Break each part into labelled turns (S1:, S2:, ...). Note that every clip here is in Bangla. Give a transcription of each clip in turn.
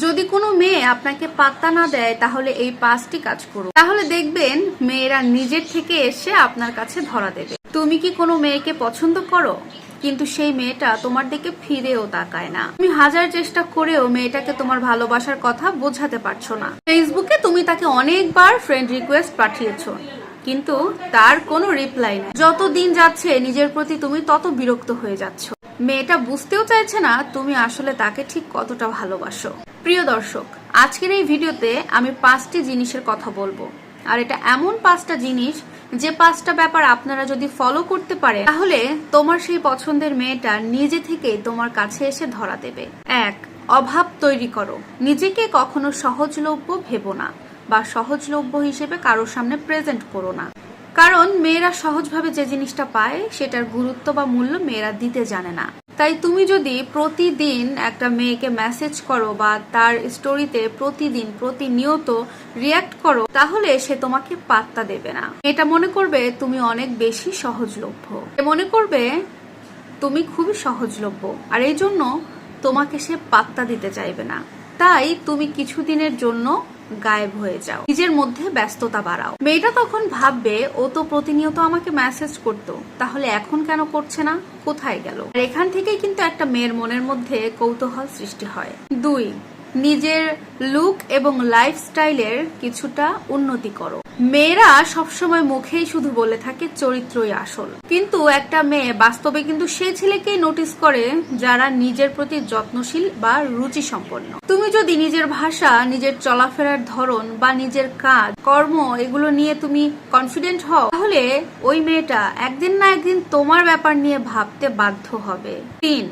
S1: যদি কোনো মেয়ে আপনাকে পাত্তা না দেয়, তাহলে এই পাঁচটি কাজ করুন। তাহলে দেখবেন মেয়েরা নিজের থেকে এসে আপনার কাছে ধরা দেবে। তুমি কি কোনো মেয়েকে পছন্দ করো? কিন্তু সেই মেয়েটা তোমার দিকে ফিরেও তাকায় না। তুমি হাজার চেষ্টা করেও মেয়েটাকে তোমার ভালোবাসার কথা বোঝাতে পারছ না। ফেসবুকে তুমি তাকে অনেকবার ফ্রেন্ড রিকোয়েস্ট পাঠিয়েছো, কিন্তু তার কোনো রিপ্লাই নেই। যত দিন যাচ্ছে, নিজের প্রতি তুমি তত বিরক্ত হয়ে যাচ্ছ। মেয়েটা বুঝতেও চাইছে না তুমি আসলে তাকে ঠিক কতটা ভালোবাসো। প্রিয় দর্শক, আজকের এই ভিডিওতে আমি পাঁচটি জিনিসের কথা বলব। আর এটা এমন পাঁচটা জিনিস যে পাঁচটা ব্যাপার আপনারা যদি ফলো করতে পারে তাহলে তোমার সেই পছন্দের মেয়েটা নিজে থেকেই তোমার কাছে এসে ধরা দেবে। এক, অভাব তৈরি করো। নিজেকে কখনো সহজলভ্য ভেবো না বা সহজলভ্য হিসেবে কারোর সামনে প্রেজেন্ট করো না। কারণ মেয়েরা সহজভাবে যে জিনিসটা পায় সেটার গুরুত্ব বা মূল্য মেয়েরা দিতে জানে না। তাই তুমি যদি প্রতিদিন একটা মেয়েকে মেসেজ করো বা তার স্টোরিতে প্রতিদিন প্রতিনিয়ত রিয়াক্ট করো, তাহলে সে তোমাকে পাত্তা দেবে না। এটা মনে করবে তুমি অনেক বেশি সহজলভ্য। মনে করবে তুমি খুবই সহজলভ্য, আর এই জন্য তোমাকে সে পাত্তা দিতে চাইবে না। তাই তুমি কিছুদিনের জন্য গায়েব হয়ে যাও। নিজের মধ্যে ব্যস্ততা বাড়াও। মেয়েটা তখন ভাববে, ও তো প্রতিনিয়ত আমাকে মেসেজ করতো। তাহলে এখন কেন করছে না? কোথায় গেল? এখান থেকেই কিন্তু একটা মেয়ের মনের মধ্যে কৌতূহল সৃষ্টি হয়। দুই, নিজের লুক এবং লাইফস্টাইলের কিছুটা উন্নতি করো। মেয়েরা সবসময় মুখেই শুধু বলে থাকে চরিত্রই আসল। কিন্তু একটা মেয়ে বাস্তবে কিন্তু সে ছেলেকেই নোটিস করে যারা নিজের প্রতি যত্নশীল বা রুচি সম্পন্ন তুমি যদি নিজের ভাষা, নিজের চলাফেরার ধরন বা নিজের কাজ, কর্ম এগুলো নিয়ে তুমি কনফিডেন্ট হও, তাহলে ওই মেয়েটা একদিন না একদিন তোমার ব্যাপার নিয়ে ভাবতে বাধ্য হবে। তিন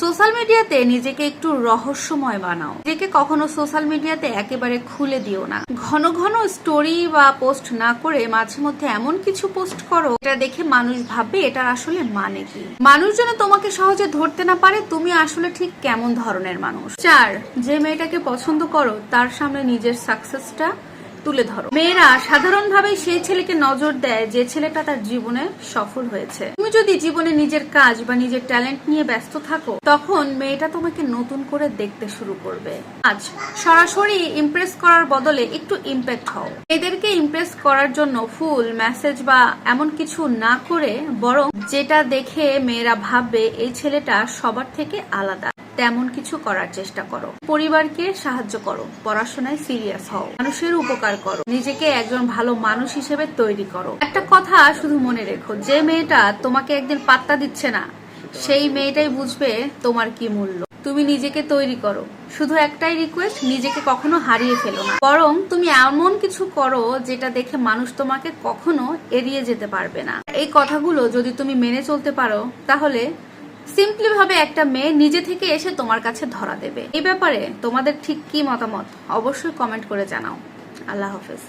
S1: সোশ্যাল মিডিয়াতে নিজেকে একটু রহস্যময় বানাও। নিজেকে কখনো সোশ্যাল মিডিয়াতে একেবারে খুলে দিও না। ঘন ঘন স্টোরি বা পোস্ট না করে মাঝে মধ্যে এমন কিছু পোস্ট করো এটা দেখে মানুষ ভাববে এটার আসলে মানে কি। মানুষ যেন তোমাকে সহজে ধরতে না পারে, তুমি আসলে ঠিক কেমন ধরনের মানুষ। চার, যে মেয়েটাকে পছন্দ করো, তার সামনে নিজের সাকসেসটা তুলে ধরো। মেয়েরা সাধারণভাবে সেই ছেলেকে নজর দেয় যে ছেলেটা তার জীবনে সফল হয়েছে। তুমি যদি জীবনে নিজের কাজ বা নিজের ট্যালেন্ট নিয়ে ব্যস্ত থাকো, তখন মেয়েটা তোমাকে নতুন করে দেখতে শুরু করবে। আজ সরাসরি ইমপ্রেস করার বদলে একটু ইম্প্যাক্ট হও। এদেরকে ইমপ্রেস করার জন্য ফুল মেসেজ বা এমন কিছু না করে বরং যেটা দেখে মেয়েরা ভাববে, এই ছেলেটা সবার থেকে আলাদা। তেমন কিছু করার চেষ্টা করো। পরিবারকে সাহায্য করো। পড়াশোনায় সিরিয়াস হও। মানুষের উপকার করো। নিজেকে একজন ভালো মানুষ হিসেবে তৈরি করো। একটা কথা শুধু মনে রেখো, যে মেয়েটা তোমাকে একদিন পাত্তা দিচ্ছে না, সেই মেয়েটাই বুঝবে তোমার কি মূল্য। তুমি নিজেকে তৈরি করো। শুধু একটাই রিকোয়েস্ট নিজেকে কখনো হারিয়ে ফেলো না। বরং তুমি এমন কিছু করো যেটা দেখে মানুষ তোমাকে কখনো এড়িয়ে যেতে পারবে না। এই কথাগুলো যদি তুমি মেনে চলতে পারো, তাহলে সিম্পলি ভাবে একটা মেয়ে নিজে থেকে এসে তোমার কাছে ধরা দেবে। এ ব্যাপারে তোমাদের ঠিক কি মতামত? অবশ্যই কমেন্ট করে জানাও। আল্লাহ হাফেজ।